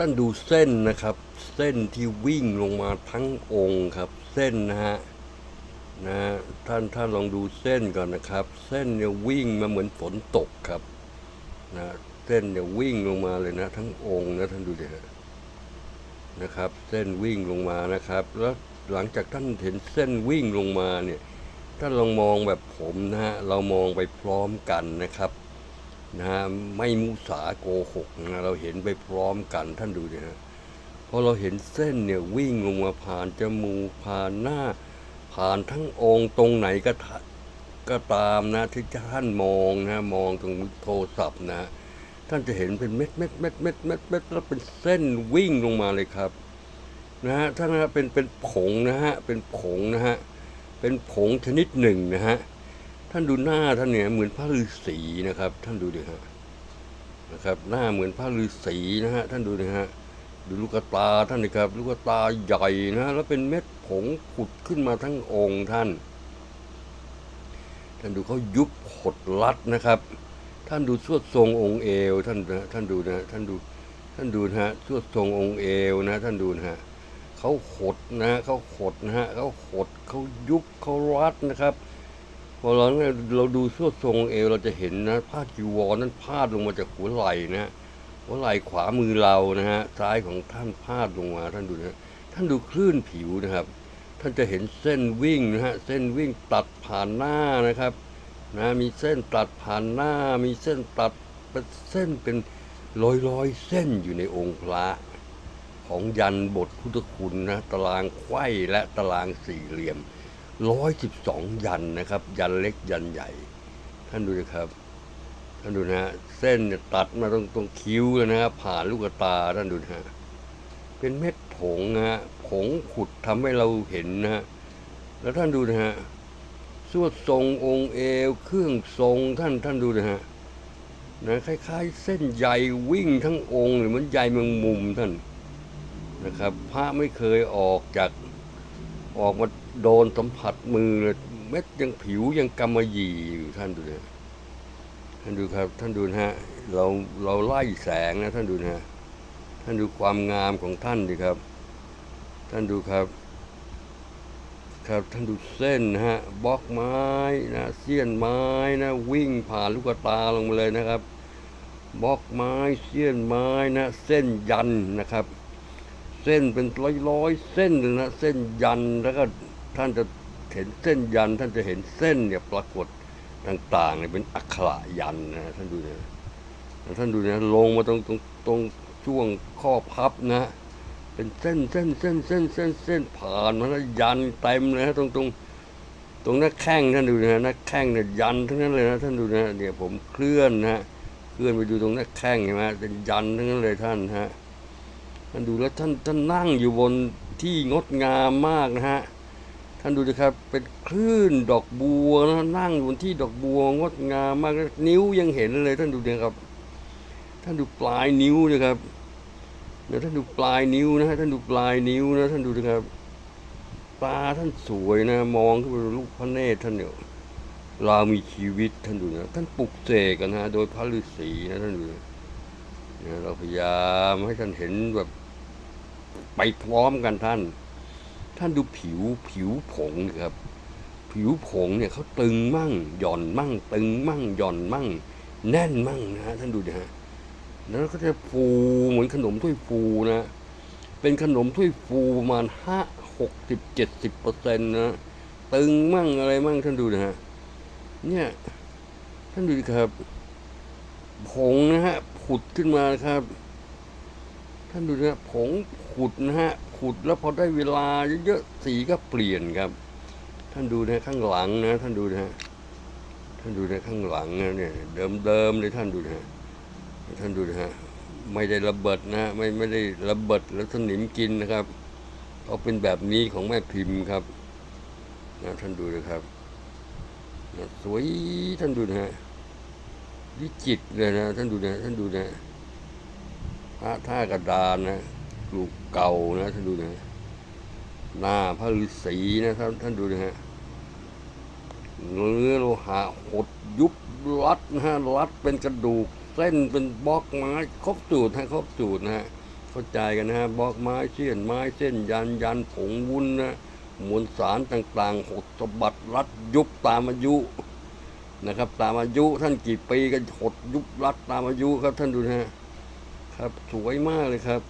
ท่านดูเส้นนะครับ เส้นที่วิ่งลงมาทั้งองค์ครับ เส้นนะฮะนะฮะท่านท่านลองดูเส้นก่อนนะครับ เส้นเนี่ยวิ่งมาเหมือนฝนตกครับนะเส้นเนี่ยวิ่งลงมาเลยนะ ทั้งองค์นะท่านดูดิฮะนะครับ เส้นวิ่งลงมานะครับ แล้วหลังจากท่านเห็นเส้นวิ่งลงมาเนี่ยท่านลองมองแบบผมนะฮะเรามองไปพร้อมกันนะครับ นะฮะไม่มุสาโกหกนะเราเห็นไปพร้อมกันท่านดูดิฮะพอเราเห็นเส้นเนี่ยวิ่งลงมาผ่านจมูกผ่านหน้า ผ่านทั้งองค์ตรงไหนก็ทก็ตามนะที่ท่านมองนะมองตรงโทรศัพท์นะ ท่านจะเห็นเป็นเม็ดเม็ดเม็ดเม็ดเม็ดเม็ดแล้วเป็นเส้นวิ่งลงมาเลยครับนะฮะท่านนะเป็นเป็นผงนะฮะเป็นผงนะฮะเป็นผงชนิดหนึ่งนะฮะ ท่านดูหน้าท่านเนี่ยเหมือนพระฤาษีนะครับ ท่านดูดิฮะนะครับ หน้าเหมือนพระฤาษีนะฮะท่านดูนะฮะดูลูกตาท่านนะครับ ลูกตาใหญ่นะแล้วเป็นเม็ดผงผุดขึ้นมาทั้งองค์ท่าน ท่านดูเขายุบหดรัดนะครับ ท่านดูสวดทรงองค์เอว ท่านนะท่านดูนะท่านดูท่านดูนะฮะสวดทรงองค์เอวนะ ท่านดูนะฮะเขาหดนะเขาหดนะฮะเขาหดเขายุบเขารัดนะครับ พอเราเนี่ยเราดูสวดทรงเอวเราจะเห็นนะผ้าจีวรนั้นพาดลงมาจากหัวไหล่นะหัวไหล่ขวามือเรานะฮะซ้ายของท่านพาดลงมา ท่านดูนะท่านดูคลื่นผิวนะครับ ท่านจะเห็นเส้นวิ่งนะฮะเส้นวิ่งตัดผ่านหน้านะครับนะมีเส้นตัดผ่านหน้า มีเส้นตัดเป็นเส้นเป็นร้อยร้อยเส้นอยู่ในองค์พระของยันบทพุทธคุณนะตารางไขว้และตารางสี่เหลี่ยม ร้อยสิบสองยันนะครับ ยันเล็กยันใหญ่ ท่านดูนะครับท่านดูนะฮะเส้นเนี่ยตัดมาตรงตรงคิ้วเลยนะครับผ่านลูกตาท่านดูนะฮะเป็นเม็ดผงนะฮะผงขุดทำให้เราเห็นนะฮะแล้วท่านดูนะฮะสวดทรงองค์เอว เครื่องทรงท่านท่านดูนะฮะนะคล้ายๆ เส้นใยวิ่งทั้งองค์หรือเหมือนใยแมงมุมท่านนะครับ พระไม่เคยออกจาก ออกมาโดนสัมผัสมือเลยเม็ดยังผิวยังกำมะหยี่อยู่ท่านดูนะท่านดูครับ ท่านดูนะฮะเราเราไล่แสงนะ ท่านดูนะ ท่านดูความงามของท่านดิครับ ท่านดูครับ ครับท่านดูเส้นนะฮะบล็อกไม้นะเสี้ยนไม้นะวิ่งผ่านลูกตาลงมาเลยนะครับบล็อกไม้เสี้ยนไม้นะ เส้นยันนะครับ ส้นเป็นร้อยร้อยๆเส้นเลยนะเส้นยันแล้วก็ท่านจะเห็นเส้นยัน ท่านจะเห็นเส้นเนี่ยปรากฏต่างๆเนี่ยเป็นอักขระยันนะท่านดูนะท่านดูนะลงมาตรงตรงตรงช่วงข้อพับนะ เป็นเส้นเส้นเส้นเส้นเส้นเส้นผ่านมาแล้วยันเต็มเลยนะตรงตรงตรงหน้าแข้งท่านดูนะหน้าแข้งเนี่ยยันทั้งนั้นเลยนะท่านดูนะเดี๋ยผมเคลื่อนนะเคลื่อนไปดูตรงหน้าแข้งเห็นไหมเป็นยันทั้งนั้นเลยท่านฮะ ท่านดูแล้วท่านท่านนั่งอยู่บนที่งดงามมากนะฮะ ท่านดูนะครับเป็นคลื่นดอกบัวนะนั่งอยู่บนที่ดอกบัวงดงามมากนิ้วยังเห็นเลยท่านดูนะครับ ท่านดูปลายนิ้วนะครับเดี๋ยวท่านดูปลายนิ้วนะฮะท่านดูปลายนิ้วนะท่านดูนะครับตาท่านสวยนะ มองขึ้นไปลูกพระเนตรท่านเนี่ยเรามีชีวิตท่านดูนะท่านปลุกเสกกันนะโดยพระฤาษีนะท่านดูนะนะเราพยายามให้ท่านเห็นแบบ ไปพร้อมกันท่าน ท่านดูผิวผิวผงครับ ผิวผงเนี่ยเขาตึงมั่ง หย่อนมั่ง ตึงมั่ง หย่อนมั่ง แน่นมั่งนะฮะท่านดูนะฮะแล้วก็จะฟูเหมือนขนมถ้วยฟูนะ เป็นขนมถ้วยฟูประมาณห้าหกสิบเจ็ดสิบเปอร์เซ็นต์นะตึงมั่งอะไรมั่งท่านดูนะฮะเนี่ยท่านดูดิครับผงนะฮะผุดขึ้นมานะครับ ท่านดูนะผงผุดนะฮะผุดแล้วพอได้เวลาเยอะๆสีก็เปลี่ยนครับ ท่านดูนะข้างหลังนะท่านดูนะท่านดูนะข้างหลังนะเนี่ยเดิมๆเลยท่านดูนะท่านดูนะฮะไม่ได้ระเบิดนะไม่ไม่ได้ระเบิดแล้วสนิมกินนะครับเขาเป็นแบบนี้ของแม่พิมพ์ครับนะท่านดูนะครับสวยท่านดูนะฮะวิจิตรเลยนะท่านดูนะท่านดูนะ พระท่ากระดานนะปลูกเก่านะท่านดูนะหน้าพระฤาษีนะครับท่านดูนะฮะเนื้อโลหะหดยุบรัดนะฮะรัดเป็นกระดูกเส้นเป็นบล็อกไม้ครบจูดให้ครบจูดนะฮะเข้าใจกันนะฮะบล็อกไม้เส้นไม้เส้นยันยันผงวุ้นนะมวลสารต่างๆหดสะบัดรัดยุบตามอายุนะครับ ตามอายุท่านกี่ปีก็หดยุบรัดตามอายุครับท่านดูนะฮะ ครับสวยมากเลยครับ